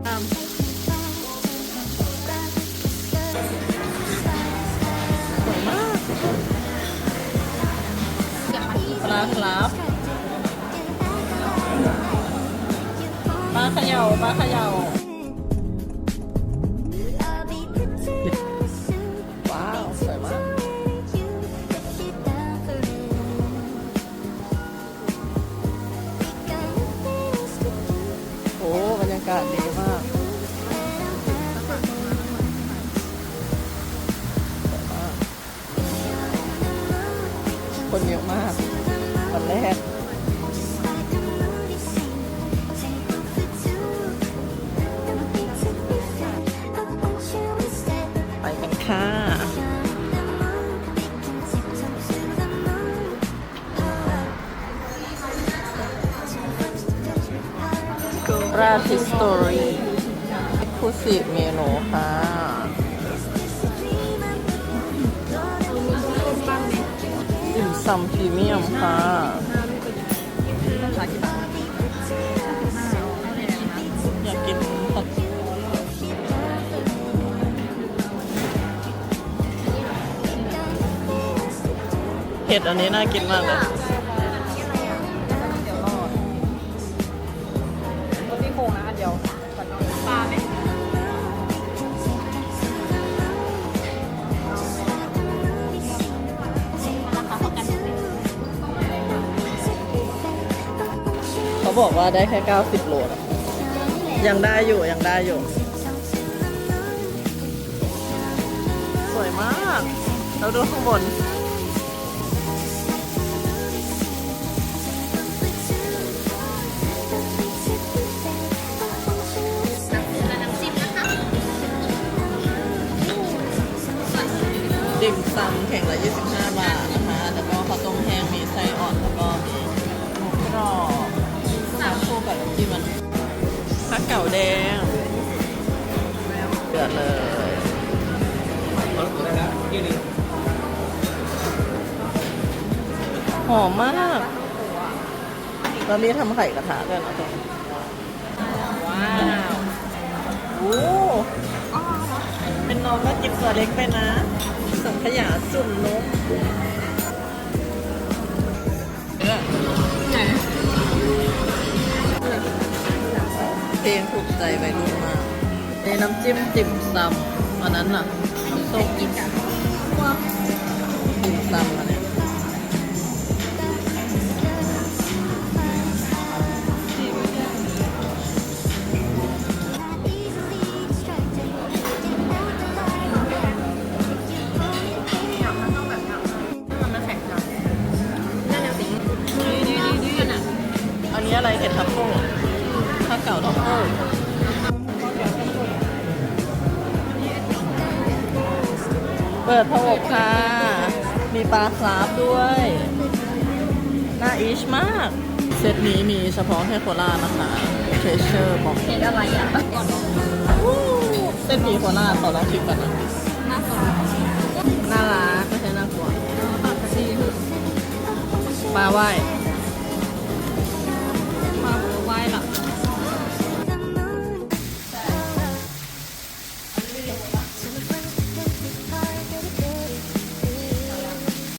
สวยมากปลาครับปลาเขย่าปลาเขย่าว้าวสวยมากโอ้บรรยากาศดี คนเยอะมากวันแรกไปกันค่ะราทิสตอรี่คูสิเมนูค่ะ ติ่มซำพรีเมียมค่ะอยากกินผัดเห็ดอันนี้น่ากินมากเลย เขาบอกว่าได้แค่ 90 โลนะยังได้อยู่ ยังได้อยู่ สวยมาก เราดูข้างบนติ่มซำแข่งละ 25 บาท เก่าแดงเดือดเลยหอมมากแล้วมีทำไข่กระทะด้วยนะทุกคนว้าวโอ้เป็นน้องก็กินตัวเล็กไปนะสังขยาจุ่มนก งถูกใจไปรุ่นมากในน้ำจิ้มติ่มซำอันนั้นน่ะน้ำส้มกินกันติ่มซำอันนี้ยอันนี้อะไรเห็ดทัฟเฟิลข้ เก่าทัฟเฟิลเปิดพะอบค่ะ มีปลาคราฟด้วย น่าอิชมาก เซตนี้มีเฉพาะแค่โคราชนะคะเทเชอร์บอกเห็นอะไรอะก่อนน้องเส้นหมี่โคราชขอลองชิมก่อนนะหน้าสดน่ารักไม่ใช่น่ากลัวปากกระชีปลาไหว้ป